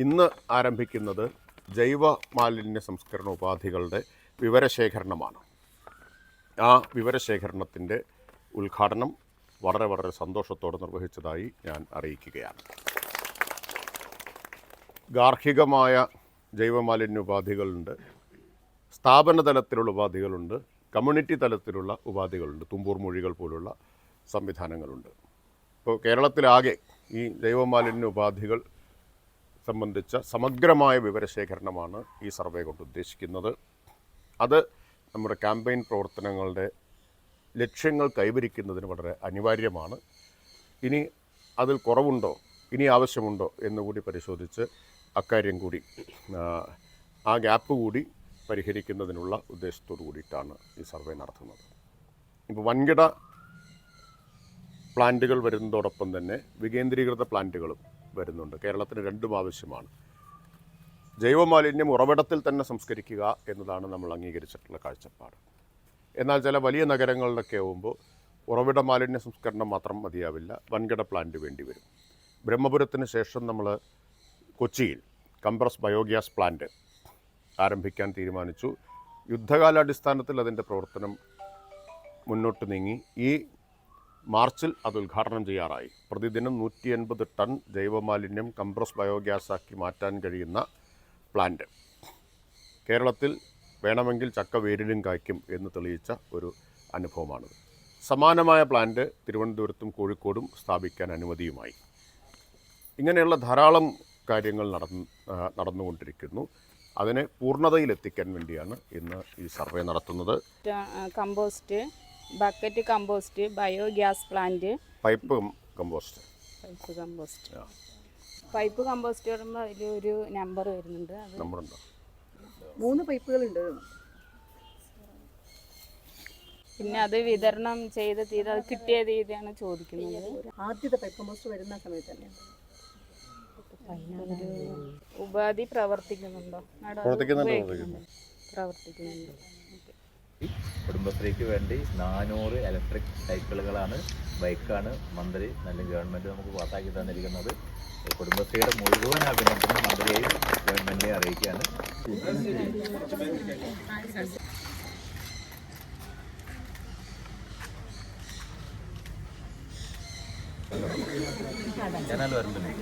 ഇന്ന് ആരംഭിക്കുന്നത് ജൈവ മാലിന്യ സംസ്കരണ ഉപാധികളുടെ വിവരശേഖരണമാണ്. ആ വിവരശേഖരണത്തിന്റെ ഉദ്ഘാടനം വളരെ വളരെ സന്തോഷത്തോടെ നിർവഹിച്ചതായി ഞാൻ അറിയിക്കുകയാണ്. ഗാർഹികമായ ജൈവമാലിന്യ ഉപാധികളുണ്ട് സ്ഥാപന തലത്തിലുള്ള ഉപാധികളുണ്ട് കമ്മ്യൂണിറ്റി തലത്തിലുള്ള ഉപാധികളുണ്ട് തുമ്പൂർ മൊഴികൾ പോലുള്ള സംവിധാനങ്ങളുണ്ട്. ഇപ്പോൾ കേരളത്തിലാകെ ഈ ജൈവമാലിന്യ ഉപാധികൾ സംബന്ധിച്ച സമഗ്രമായ വിവരശേഖരണമാണ് ഈ സർവേ കൊണ്ട് ഉദ്ദേശിക്കുന്നത്. അത് നമ്മുടെ ക്യാമ്പയിൻ പ്രവർത്തനങ്ങളുടെ ലക്ഷ്യങ്ങൾ കൈവരിക്കുന്നതിന് വളരെ അനിവാര്യമാണ്. ഇനി അതിൽ കുറവുണ്ടോ ഇനി ആവശ്യമുണ്ടോ എന്നുകൂടി പരിശോധിച്ച് അക്കാര്യം കൂടി ആ, ഗ്യാപ്പ് കൂടി പരിഹരിക്കുന്നതിനുള്ള ഉദ്ദേശത്തോടു കൂടിയിട്ടാണ് ഈ സർവേ നടത്തുന്നത്. ഇപ്പോൾ വൻകിട പ്ലാന്റുകൾ വരുന്നതോടൊപ്പം തന്നെ വികേന്ദ്രീകൃത പ്ലാന്റുകളും വരുന്നുണ്ട്. കേരളത്തിന് രണ്ടും ആവശ്യമാണ്. ജൈവമാലിന്യം ഉറവിടത്തിൽ തന്നെ സംസ്കരിക്കുക എന്നതാണ് നമ്മൾ അംഗീകരിച്ചിട്ടുള്ള കാഴ്ചപ്പാട്. എന്നാൽ ചില വലിയ നഗരങ്ങളിലൊക്കെ ആവുമ്പോൾ ഉറവിട മാലിന്യ സംസ്കരണം മാത്രം മതിയാവില്ല വൻകിട പ്ലാന്റ് വേണ്ടി വരും. ബ്രഹ്മപുരത്തിന് ശേഷം നമ്മൾ കൊച്ചിയിൽ കംപ്രസ് ബയോഗ്യാസ് പ്ലാന്റ് ആരംഭിക്കാൻ തീരുമാനിച്ചു. യുദ്ധകാലാടിസ്ഥാനത്തിൽ അതിന്റെ പ്രവർത്തനം മുന്നോട്ട് നീങ്ങി. ഈ മാർച്ചിൽ അത് ഉദ്ഘാടനം ചെയ്യാറായി. പ്രതിദിനം നൂറ്റി എൺപത് ടൺ ജൈവമാലിന്യം കംപ്രസ് ബയോഗ്യാസ് ആക്കി മാറ്റാൻ കഴിയുന്ന പ്ലാന്റ്. കേരളത്തിൽ വേണമെങ്കിൽ ചക്ക വേരിലും കായ്ക്കും എന്ന് തെളിയിച്ച ഒരു അനുഭവമാണിത്. സമാനമായ പ്ലാന്റ് തിരുവനന്തപുരത്തും കോഴിക്കോടും സ്ഥാപിക്കാൻ അനുമതിയുമായി. ഇങ്ങനെയുള്ള ധാരാളം കാര്യങ്ങൾ നടന്ന് നടന്നുകൊണ്ടിരിക്കുന്നു. അതിനെ പൂർണതയിലെത്തിക്കാൻ വേണ്ടിയാണ് ഇന്ന് ഈ സർവേ നടത്തുന്നത്. Compost bucket compost biogas plant pipe compost pipe compost pipe compost പറയുമ്പോൾ അതിൽ ഒരു നമ്പർ വരുന്നുണ്ട്. അത് നമ്പറുണ്ടോ മൂന്ന് പൈപ്പുകളുണ്ട്. പിന്നെ അത് വിതരണം ചെയ്ത തീയതി അത് കിട്ടിയ തീയതിയാണ് ചോദിക്കുന്നത്. ആദ്യത്തെ പൈപ്പ് കമ്പോസ്റ്റ് വരുന്ന സമയത്ത് തന്നെ. ഉപാധി പ്രവർത്തിക്കുന്നുണ്ടോ പ്രവർത്തിക്കുന്നുണ്ട്, പ്രവർത്തിക്കുന്നുണ്ട്. കുടുംബശ്രീക്ക് വേണ്ടി നാനൂറ് ഇലക്ട്രിക് സൈക്കിളുകളാണ് ബൈക്കാണ് മന്ത്രി നല്ല ഗവൺമെന്റ് നമുക്ക് പാസ്സാക്കി തന്നിരിക്കുന്നത്. കുടുംബശ്രീയുടെ മുഴുവൻ അഭിനന്ദനം മന്ത്രിയെയും ഗവൺമെന്റിനെയും അറിയിക്കുകയാണ്. karena luar benar.